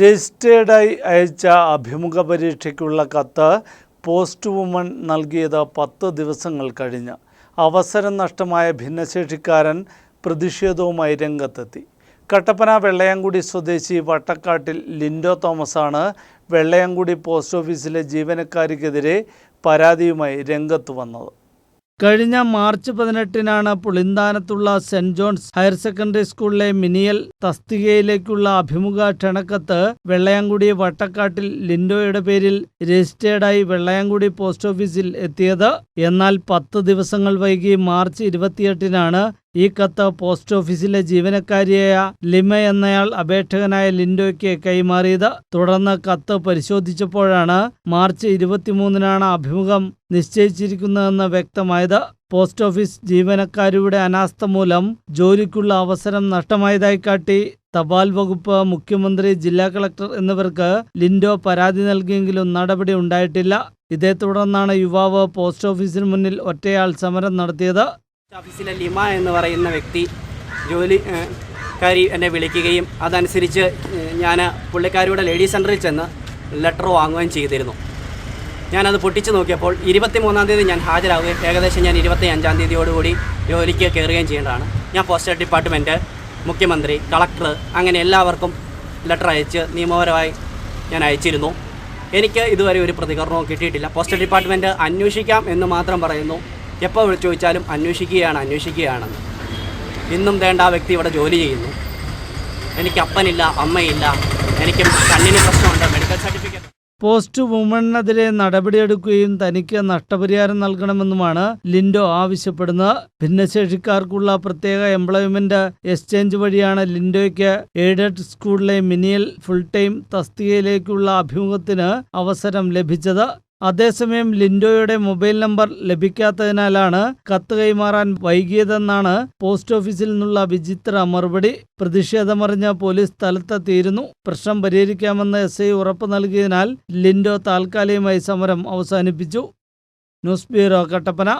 രജിസ്റ്റേർഡായി അയച്ച അഭിമുഖ പരീക്ഷയ്ക്കുള്ള കത്ത് പോസ്റ്റ് വുമൺ നൽകിയത് പത്ത് ദിവസങ്ങൾ കഴിഞ്ഞ്. അവസരം നഷ്ടമായ ഭിന്നശേഷിക്കാരൻ പ്രതിഷേധവുമായി രംഗത്തെത്തി. കട്ടപ്പന വെള്ളയാംകുടി സ്വദേശി വട്ടക്കാട്ടിൽ ലിൻഡോ തോമസാണ് വെള്ളയാംകുടി പോസ്റ്റ് ഓഫീസിലെ ജീവനക്കാരിക്കെതിരെ പരാതിയുമായി രംഗത്ത് വന്നത്. കഴിഞ്ഞ മാർച്ച് പതിനെട്ടിനാണ് പുളിന്താനത്തുള്ള സെന്റ് ജോൺസ് ഹയർ സെക്കൻഡറി സ്കൂളിലെ മിനിയൽ തസ്തികയിലേക്കുള്ള അഭിമുഖ ക്ഷണക്കത്ത് വെള്ളയാങ്കുടി വട്ടക്കാട്ടിൽ ലിൻഡോയുടെ പേരിൽ രജിസ്റ്റേർഡായി വെള്ളയാങ്കുടി പോസ്റ്റ് ഓഫീസിൽ എത്തിയത്. എന്നാൽ പത്ത് ദിവസങ്ങൾ വൈകി മാർച്ച് ഇരുപത്തിയെട്ടിനാണ് ഈ കത്ത് പോസ്റ്റ് ഓഫീസിലെ ജീവനക്കാരിയായ ലിമ എന്നയാൾ അപേക്ഷകനായ ലിൻഡോയ്ക്ക് കൈമാറിയത്. തുടർന്ന് കത്ത് പരിശോധിച്ചപ്പോഴാണ് മാർച്ച് ഇരുപത്തിമൂന്നിനാണ് അഭിമുഖം നിശ്ചയിച്ചിരിക്കുന്നതെന്ന് വ്യക്തമായത്. പോസ്റ്റ് ഓഫീസ് ജീവനക്കാരുടെ അനാസ്ഥ മൂലം ജോലിക്കുള്ള അവസരം നഷ്ടമായതായി കാട്ടി തപാൽ വകുപ്പ് മുഖ്യമന്ത്രി ജില്ലാ കളക്ടർ എന്നിവർക്ക് ലിൻഡോ പരാതി നൽകിയെങ്കിലും നടപടി ഉണ്ടായിട്ടില്ല. ഇതേ തുടർന്നാണ് യുവാവ് പോസ്റ്റ് ഓഫീസിന് മുന്നിൽ ഒറ്റയാൾ സമരം നടത്തിയത്. ഓഫീസിലെ ലിമ എന്ന് പറയുന്ന വ്യക്തി ജോലി കാരി എന്നെ വിളിക്കുകയും അതനുസരിച്ച് ഞാൻ പുള്ളിക്കാരിയുടെ ലേഡീസ് സെന്ററിൽ ചെന്ന് ലെറ്റർ വാങ്ങുകയും ചെയ്തിരുന്നു. ഞാനത് പൊട്ടിച്ച് നോക്കിയപ്പോൾ ഇരുപത്തി മൂന്നാം തീയതി ഞാൻ ഹാജരാകുകയും ഏകദേശം ഞാൻ ഇരുപത്തി അഞ്ചാം തീയതിയോടുകൂടി ജോലിക്ക് കയറുകയും ചെയ്യേണ്ടതാണ്. ഞാൻ പോസ്റ്റൽ ഡിപ്പാർട്ട്മെന്റ് മുഖ്യമന്ത്രി കളക്ടർ അങ്ങനെ എല്ലാവർക്കും ലെറ്റർ അയച്ച് നിയമപരമായി ഞാൻ അയച്ചിരുന്നു. എനിക്ക് ഇതുവരെ ഒരു പ്രതികരണവും കിട്ടിയിട്ടില്ല. പോസ്റ്റൽ ഡിപ്പാർട്ട്മെന്റ് അന്വേഷിക്കാം എന്ന് മാത്രം പറയുന്നു. എപ്പോൾ വിളിച്ചു ചോദിച്ചാലും അന്വേഷിക്കുകയാണ് അന്വേഷിക്കുകയാണെന്ന്. ഇന്നും വേണ്ട ആ വ്യക്തി ഇവിടെ ജോലി ചെയ്യുന്നു. എനിക്ക് അപ്പനില്ല അമ്മയില്ല. എനിക്ക് കണ്ണിന് പ്രശ്നമുണ്ട് മെഡിക്കൽ സർട്ടിഫിക്കറ്റ് പോസ്റ്റ് വുമണിനെതിരെ നടപടിയെടുക്കുകയും തനിക്ക് നഷ്ടപരിഹാരം നൽകണമെന്നുമാണ് ലിൻഡോ ആവശ്യപ്പെടുന്നത്. ഭിന്നശേഷിക്കാർക്കുള്ള പ്രത്യേക എംപ്ലോയ്മെന്റ് എക്സ്ചേഞ്ച് വഴിയാണ് ലിൻഡോയ്ക്ക് എയ്ഡഡ് സ്കൂളിലെ മിനിയൽ ഫുൾ ടൈം തസ്തികയിലേക്കുള്ള അഭിമുഖത്തിന് അവസരം ലഭിച്ചത്. അതേസമയം ലിൻഡോയുടെ മൊബൈൽ നമ്പർ ലഭിക്കാത്തതിനാലാണ് കത്ത് കൈമാറാൻ വൈകിയതെന്നാണ് പോസ്റ്റ് ഓഫീസിൽ നിന്നുള്ള വിചിത്ര മറുപടി. പ്രതിഷേധമറിഞ്ഞ പോലീസ് സ്ഥലത്തെത്തിയിരുന്നു. പ്രശ്നം പരിഹരിക്കാമെന്ന് എസ് ഐ ഉറപ്പ് നൽകിയതിനാൽ ലിൻഡോ താൽക്കാലികമായി സമരം അവസാനിപ്പിച്ചു. News bureau Kattappana.